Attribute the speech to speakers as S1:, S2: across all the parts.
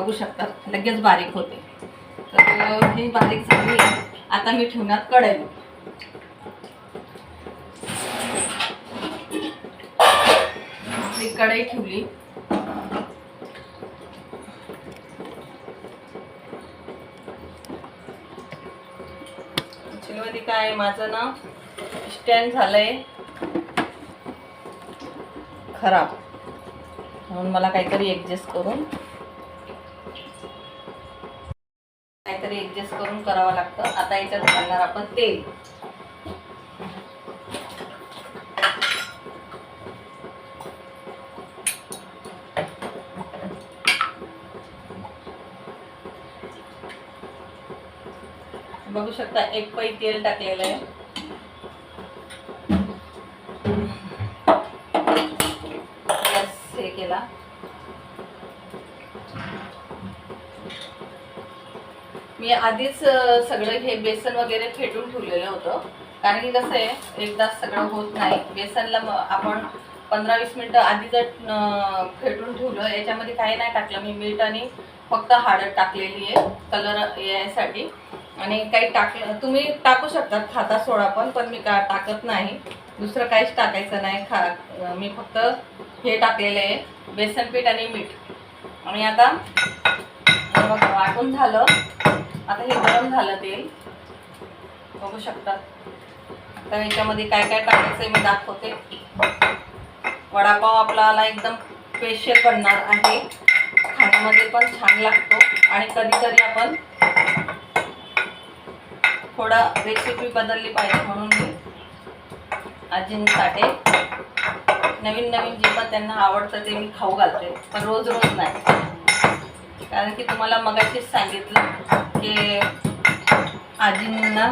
S1: बघू शकतात. लगेच बारीक होते. तर ही बारीक झाली. आता मी ठेवणार कढई. मी कढई ठेवली. ॲक्च्युलीमध्ये काय माझं ना स्टँड झालंय खराब. म्हणून मला काहीतरी ॲडजस्ट करून काहीतरी ॲडजस्ट करून करावं लागतं. आता याच्यात घालणार आपण तेल. बघू शकता एक पै तेल टाकलेलं आहे गॅस हे केला मी आधीच सगळं हे बेसन वगैरे फेटून ठेवलेलं होतं. कारण की कसं आहे एकदा सगळं होत नाही. बेसनला आपण पंधरा वीस मिनटं आधी जर फेटून ठेवलं याच्यामध्ये काही नाही टाकलं. मी मीठ आणि फक्त हाडं टाकलेली आहे कलर यासाठी. आणि काही टाकलं तुम्ही टाकू शकतात खाता सोडा पण पण मी का टाकत नाही. दुसरं काहीच टाकायचं नाही खा मी फक्त हे टाकलेलं आहे बेसन पीठ आणि मीठ. आणि आता मग वाटून झालं. आता हे गरम झालं तेल. बघू शकता. आता याच्यामध्ये काय काय टाकायचं आहे मी दाखवते. वडापाव आपल्याला एकदम स्पेशल बनणार आहे. खाण्यामध्ये पण छान लागतो. आणि कधीतरी आपण थोडा रेसिपी बदलली पाहिजे म्हणून मी आजींसाठी. नवीन नवीन जे पण त्यांना आवडतं ते मी खाऊ घालते. पण रोज रोज नाही. कारण की तुम्हाला मगाशीच सांगितलं की आजींना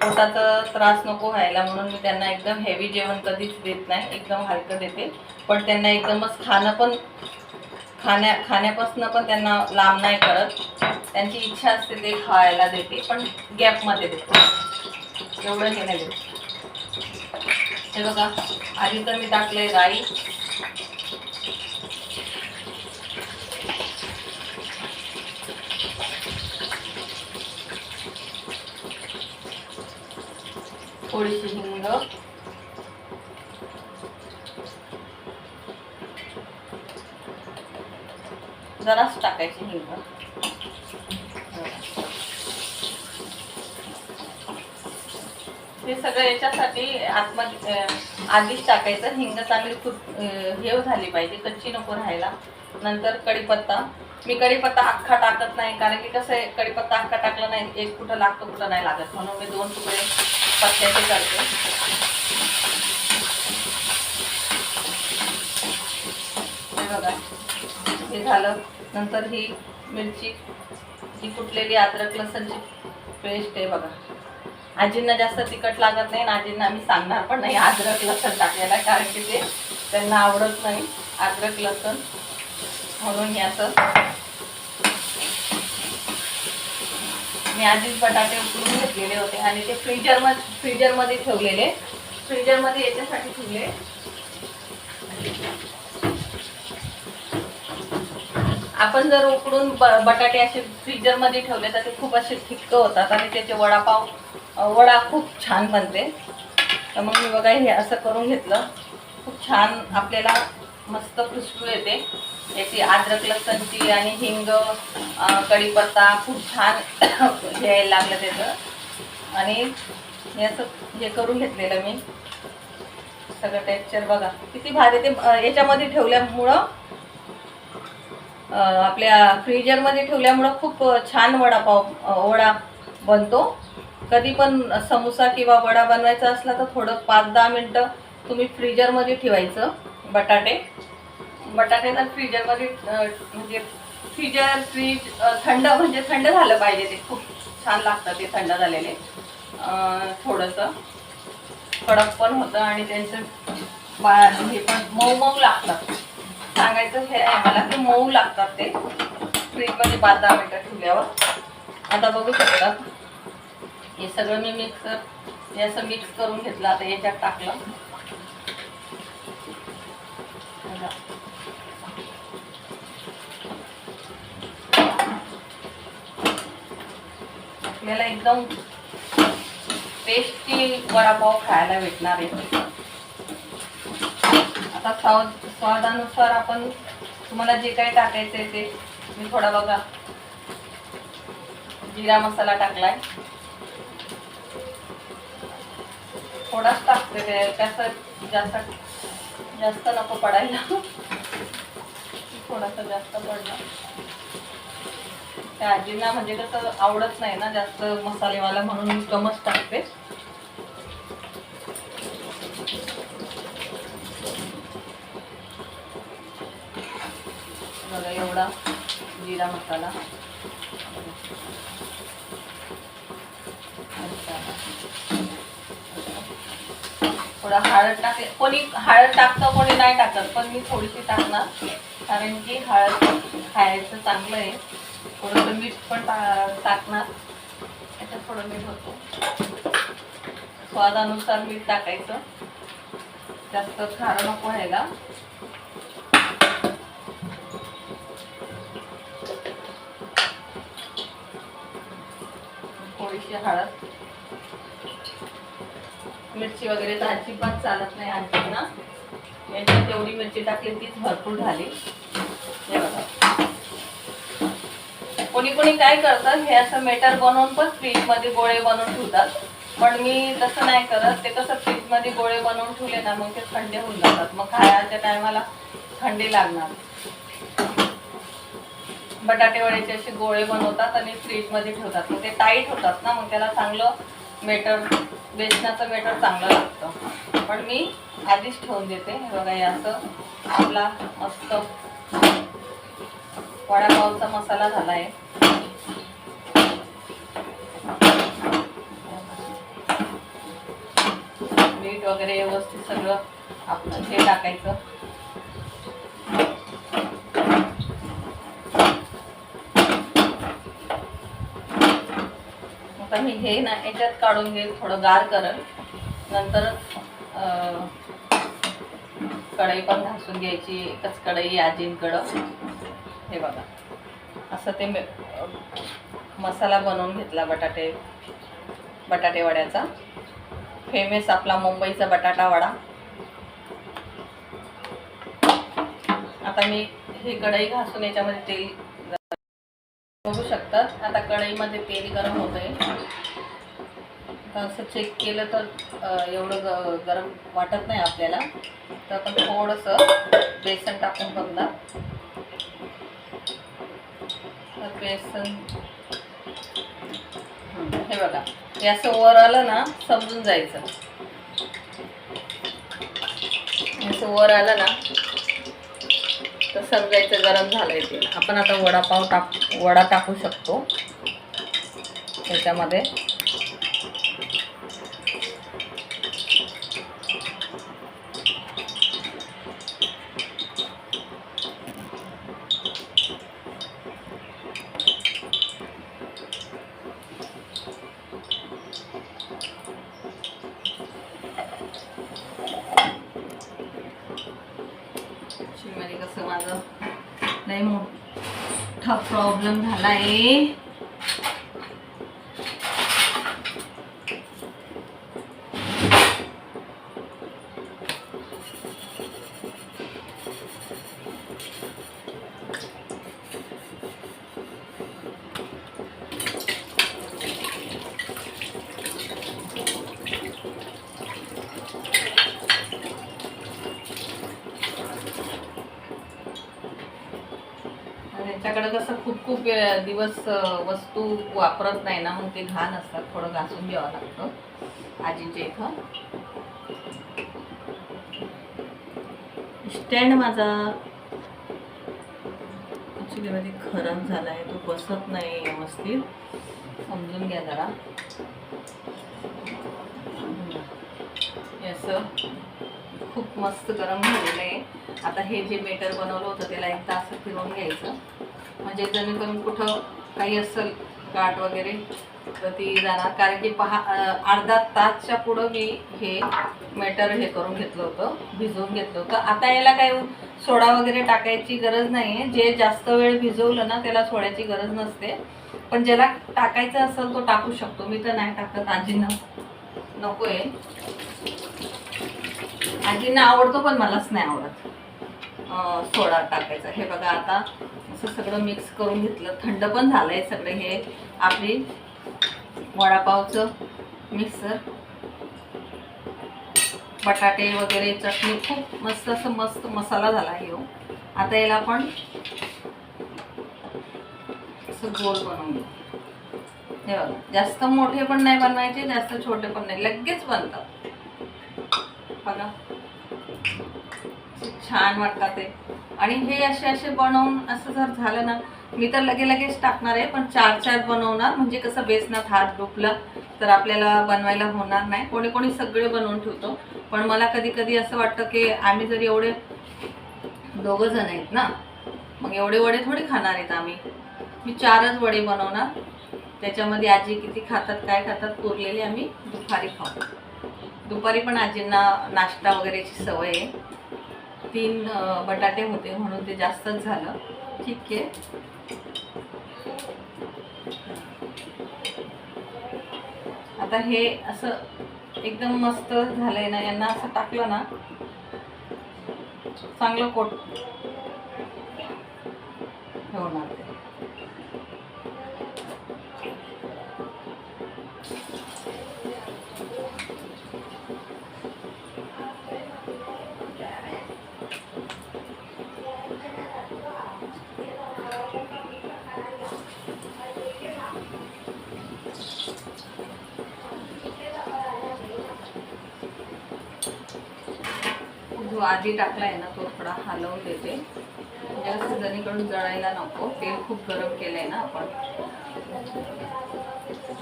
S1: पोटाचा त्रास नको व्हायला म्हणून मी त्यांना एकदम हेवी जेवण कधीच देत नाही एकदम हलकं देते. पण त्यांना एकदमच खाणं पण खाण्या खाण्यापासून पण त्यांना लांब नाही करत. त्यांची इच्छा असते ते खायला देते पण गॅपमध्ये देते. एवढं हे नाही देते हे बघा आधी तर मी टाकले राई. थोडीशी हिंग जराच टाकायची हिंग हे सगळं याच्यासाठी आत्मा आधीच टाकायचं हिंग चांगली खूप हे झाली पाहिजे कच्ची नको राहायला नंतर कढीपत्ता मी कढीपत्ता अख्खा टाकत नाही कारण की कसं आहे कढीपत्ता अख्खा टाकला नाही एक कुठं लागतो कुठं नाही लागत. म्हणून मी दोन तुकडे पत्त्याचे करते. हे बघा हे झालं. नंतर ही मिरची ही कुटलेली अद्रक लसणची पेस्ट आहे बघा. आजींना जास्त तिखट लागत नाही आणि आजींना आम्ही सांगणार पण नाही अद्रक लसण टाकलेला कारण की ते त्यांना आवडत नाही अद्रक लसण. म्हणून हे असं. मी आधीच बटाटे उकळून घेतलेले होते आणि ते फ्रीजरमध्ये फ्रीजरमध्ये ठेवलेले. फ्रीजरमध्ये याच्यासाठी ठेवले. आपण जर उकडून ब- बटाटे असे फ्रीजरमध्ये ठेवले तर ते खूप असे ठिक्क होतात आणि त्याचे वडापाव वडा खूप छान बनते. तर मग मी बघा हे असं करून घेतलं. खूप छान आपल्याला मस्त खुशबू येते. याची अद्रक लसणची आणि हिंग कढीपत्ता खूप छान घ्यायला लागलं त्याचं. आणि हे असं हे करून घेतलेलं मी. सगळं टेक्स्चर बघा. किती भारी ते याच्यामध्ये ठेवल्यामुळं आपल्या फ्रीजरमध्ये ठेवल्यामुळं खूप छान वडापाव वडा बनतो. कधी पण समोसा किंवा वडा बनवायचा असला तर थोडं पाच दहा मिनटं तुम्ही फ्रीजरमध्ये ठेवायचं. बटाटे. बटाटे तर फ्रीजरमध्ये म्हणजे फ्रीजर फ्रीज थंड म्हणजे थंड झालं पाहिजे ते. खूप छान लागतं ते थंड झालेले. थोडंसं. कडक पण होतं आणि त्यांचं बा हे पण मऊ मऊ लागतात सांगायचं हे आहे मला की मऊ लागतात ते. फ्रीजमध्ये पाच दहा मिनटं ठेवल्यावर. आता बघू शकतात हे सगळं मी मिक्सर हे असं मिक्स करून घेतलं आता याच्यात टाकलं. आपल्याला एकदम टेस्टी वडापाव खायला भेटणार आहे. आता स्वाद स्वादानुसार आपण तुम्हाला जे काही टाकायचं आहे ते मी थोडा बघा. जिरा मसाला टाकलाय. थोडाच टाकते त्याचं जास्त जास्त नको पडायला. थोडासा जास्त पडला. त्या आजींना म्हणजे कसं आवडत नाही ना जास्त मसालेवाला म्हणून मी कमच टाकते. बघा एवढा जिरा मसाला. थोडा हळद टाकले कोणी हळद टाकतं कोणी नाही टाकत पण मी थोडीशी टाकणार. कारण की हळद खायचं चांगलं आहे. थोडंसं मीठ पण टा- टाकणार. याच्यात थोडं मीठ होतो. स्वादानुसार मीठ टाकायचं. जास्त खारं नको व्हायला. थोडीशी हळद. मिरची वगैरे तर अजिबात चालत नाही आणखीना यांच्यात तेवढी मिरची टाकली तीच भरपूर झाली. बघा. कोणी कोणी काय करतात हे असं मेटर बनवून पण फ्रीजमध्ये गोळे बनवून ठेवतात. पण मी तसं नाही करत ते कसं फ्रीजमध्ये गोळे बनवून ठेवले ना मग ते थंडे होऊन जातात. मग खायच्या टायमाला थंडी लागणार. बटाटे वड्याचे असे गोळे बनवतात आणि फ्रीजमध्ये ठेवतात. मग ते टाईट होतात ना मग त्याला चांगलं मेटर बेसनाचं मेटर चांगलं लागतं. पण मी आधीच ठेवून देते. हे बघा हे असं आपला मस्त वडापावचा मसाला झाला आहे मीठ वगैरे व्यवस्थित सगळं आपलं हे टाकायचं. आता मी हे ना याच्यात काढून घेईल थोडं गार करल. नंतर कढई पण घासून घ्यायची एकच कढई आजींकडं. हे बघा. असं ते मसाला बनवून घेतला बटाटे बटाटे वड्याचा. फेमस आपला मुंबईचा बटाटा वडा. आता मी ही कढई घासून याच्यामध्ये तेल बघू शकतात. आता कढईमध्ये तेल गरम होत आहे असं चेक केलं तर एवढं ग गरम वाटत नाही आपल्याला. तर आपण थोडंसं बेसन टाकून बघणार. बेसन हे बघा हे असं वर आलं ना समजून जायचं. असं वर आलं ना तर समजायचं गरम झालंय ते. आपण आता वडापाव टाक वडा टाकू शकतो. त्याच्यामध्ये लय मोठा प्रॉब्लेम झाला आहे त्यांच्याकडे कसं खूप खूप दिवस वस्तू वापरत नाही ना मग ते घाण असतात. थोडं घासून घ्यावं लागतं. आजीच्या इथं. स्टँड माझा. ॲक्च्युली मध्ये खराब झाला आहे तो बसत नाही व्यवस्थित. समजून घ्या जरा. असं खूप मस्त गरम झालेलं आहे. आता हे जे मेटर बनवलं होतं त्याला एकदा असं फिरवून घ्यायचं. म्हणजे जेणेकरून कुठं काही असेल गाठ वगैरे तर ती जाणार. कारण की पहा अर्धा तासच्या पुढं मी हे मेटर हे करून घेतलं होतं भिजवून घेतलं होतं. आता याला काय सोडा वगैरे टाकायची गरज नाही आहे जे जास्त वेळ भिजवलं ना त्याला सोड्याची गरज नसते. पण ज्याला टाकायचं असेल तो टाकू शकतो. मी तर नाही टाकत. आजींना नको आहे आजींना आवडतो पण मलाच नाही आवडत. सोडा टाकायचा. हे बघा आता असं सगळं मिक्स करून घेतलं. थंड पण झालंय सगळं हे. आपली वडापावचं मिक्सर बटाटे वगैरे चटणी खूप मस्त असं मस्त मसाला झाला आहे हो. आता याला आपण असं गोल बनवून घेऊ. हे बघा. जास्त मोठे पण नाही बनवायचे जास्त छोटे पण नाही. लगेच बनतात. बघा. खूप छान वाटतात ते. आणि हे असे असे बनवून असं जर झालं ना मी तर लगे लगेच टाकणार आहे पण चार चार बनवणार म्हणजे कसं बेसनात हात डुबला तर आपल्याला बनवायला होणार नाही. कोणी कोणी सगळे बनवून ठेवतो पण मला कधी कधी असं वाटतं की आम्ही जर एवढे दोघं जण आहेत ना मग एवढे वडे थोडे खाणार आहेत आम्ही. मी चारच वडे बनवणार त्याच्यामध्ये आजी किती खातात काय खातात उरलेले आम्ही दुपारी खाऊ. दुपारी पण आजींना नाश्ता वगैरेची सवय आहे. तीन बटाटे होते म्हणून ते जास्तच झालं. ठीक आहे. आता हे असं एकदम मस्त झालंय ना यांना असं टाकलं ना चांगलं कोट हे जो आधी आहे ना तो थोडा हलवून देते. म्हणजे असं जणीकडून जळायला नको. तेल खूप गरम केलं आहे ना आपण.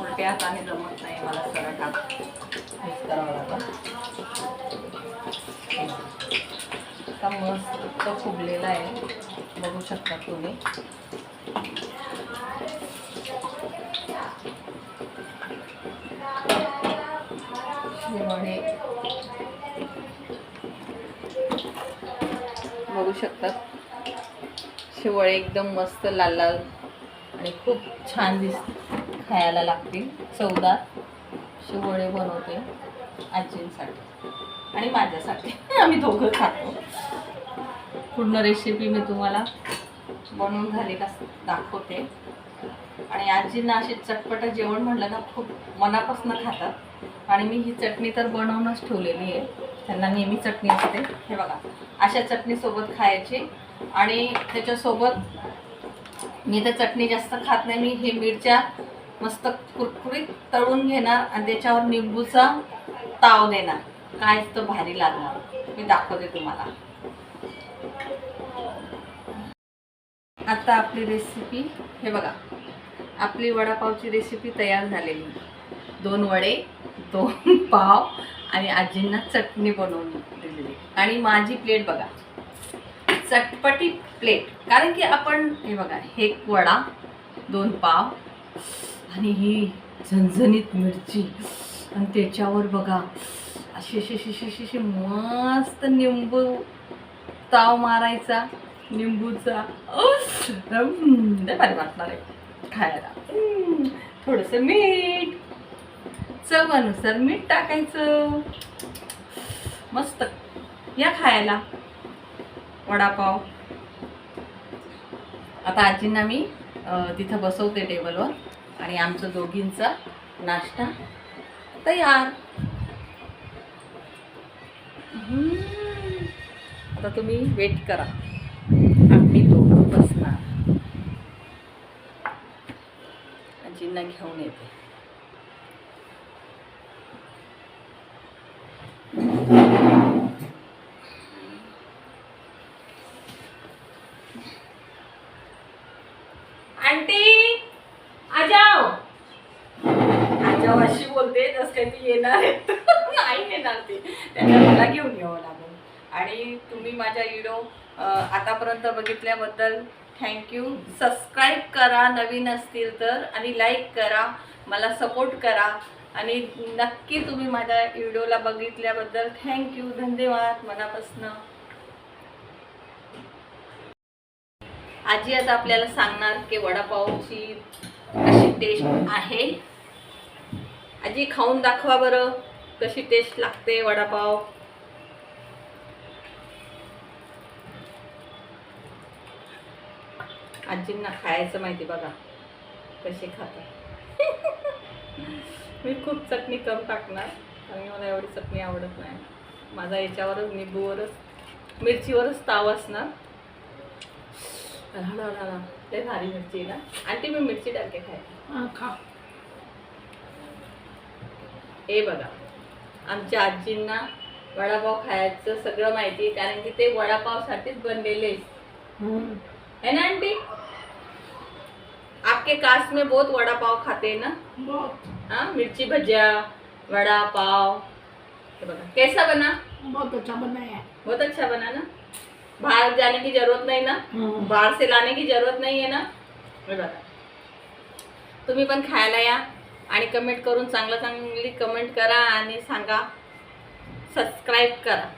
S1: उलट्या हाताने जमत नाही मला सगळं टाक मिक्स करावं लागतं मस्त फुगलेला आहे. बघू शकता तुम्ही. शकतात. शिवळे एकदम मस्त लाल लाल आणि खूप छान दिस खायला लागतील. चवदार शिवळे बनवते आजींसाठी आणि माझ्यासाठी. आम्ही दोघं खातो. पूर्ण रेसिपी मी तुम्हाला बनवून झाली का दाखवते. आणि आजींना असे चटपट जेवण म्हणलं ना खूप मनापासून खातात. आणि मी ही चटणी तर बनवूनच ठेवलेली आहे. त्यांना नेहमी चटणी असते. हे बघा. अशा चटणीसोबत खायची. आणि त्याच्यासोबत मी तर चटणी जास्त खात नाही. मी हे मिरच्या मस्त कुरकुरीत तळून घेणार आणि त्याच्यावर निंबूचा ताव देणार. काय तर भारी लागणार. मी दाखवते तुम्हाला. आता आपली रेसिपी हे बघा. आपली वडापावची रेसिपी तयार झालेली. दोन वडे दोन पाव आणि आजींना चटणी बनवून दिलेली. आणि माझी प्लेट बघा. चटपटी प्लेट. कारण की आपण हे बघा हे एक वडा दोन पाव आणि ही झणझणीत मिरची. आणि त्याच्यावर बघा अशी अशी अशी अशी अशी मस्त निंबू ताव मारायचा. निंबूचा. हम्म, लय भारी वाटणार आहे खायला. थोडंसं मीठ. चवानुसार मीठ टाकायचं. मस्त. या खायला. वडापाव. आता आजींना मी तिथं बसवते टेबलवर आणि आमचं दोघींचा नाश्ता तयार. आता तुम्ही वेट करा. आम्ही दोघं बसणार. आजींना घेऊन येते आंटी आ जाओ आ जाओ अशी बोलते जस काही ती येणार आहेत नाही येणार ती त्यांना मला घेऊन यावं लागेल आणि तुम्ही माझ्या व्हिडिओ आतापर्यंत बघितल्याबद्दल थँक्यू सबस्क्राईब करा नवीन असतील तर आणि लाईक करा मला सपोर्ट करा. आणि नक्की तुम्ही माझ्या व्हिडिओला बघितल्याबद्दल थँक्यू धन्यवाद मनापासनं. आजी आता आपल्याला सांगणार की वडापावची कशी टेस्ट आहे. आजी खाऊन दाखवा बरं कशी टेस्ट लागते वडापाव. आजींना खायचं माहिती बघा. कसे खातात. मी खूप चटणी कम टाकणार. आणि मला एवढी चटणी आवडत नाही. माझा याच्यावरच निंबूवरच मिरचीवरच ताव असणार. लय भारी मिरची ना. आणि ती मी मिरची टाकते खायला.
S2: खा.
S1: हे बघा. आमच्या आजींना वडापाव खायचं सगळं माहिती आहे. कारण की ते वडापावसाठीच बनलेले है ना आंटी? आपके कास्ट में बहुत वड़ा पाव खाते हैं ना?
S2: बहुत।
S1: हाँ मिर्ची भजिया वड़ा पाव कैसा बना?
S2: बहुत अच्छा बनाया है।
S1: बहुत अच्छा बना ना? बाहर जाने की जरूरत नहीं ना? बाहर से लाने की जरूरत नाही आहे ना? हे बघा तुम्ही पण खायला या आणि कमेंट करून चांगलं चांगली कमेंट करा आणि सांगा सबस्क्राईब करा.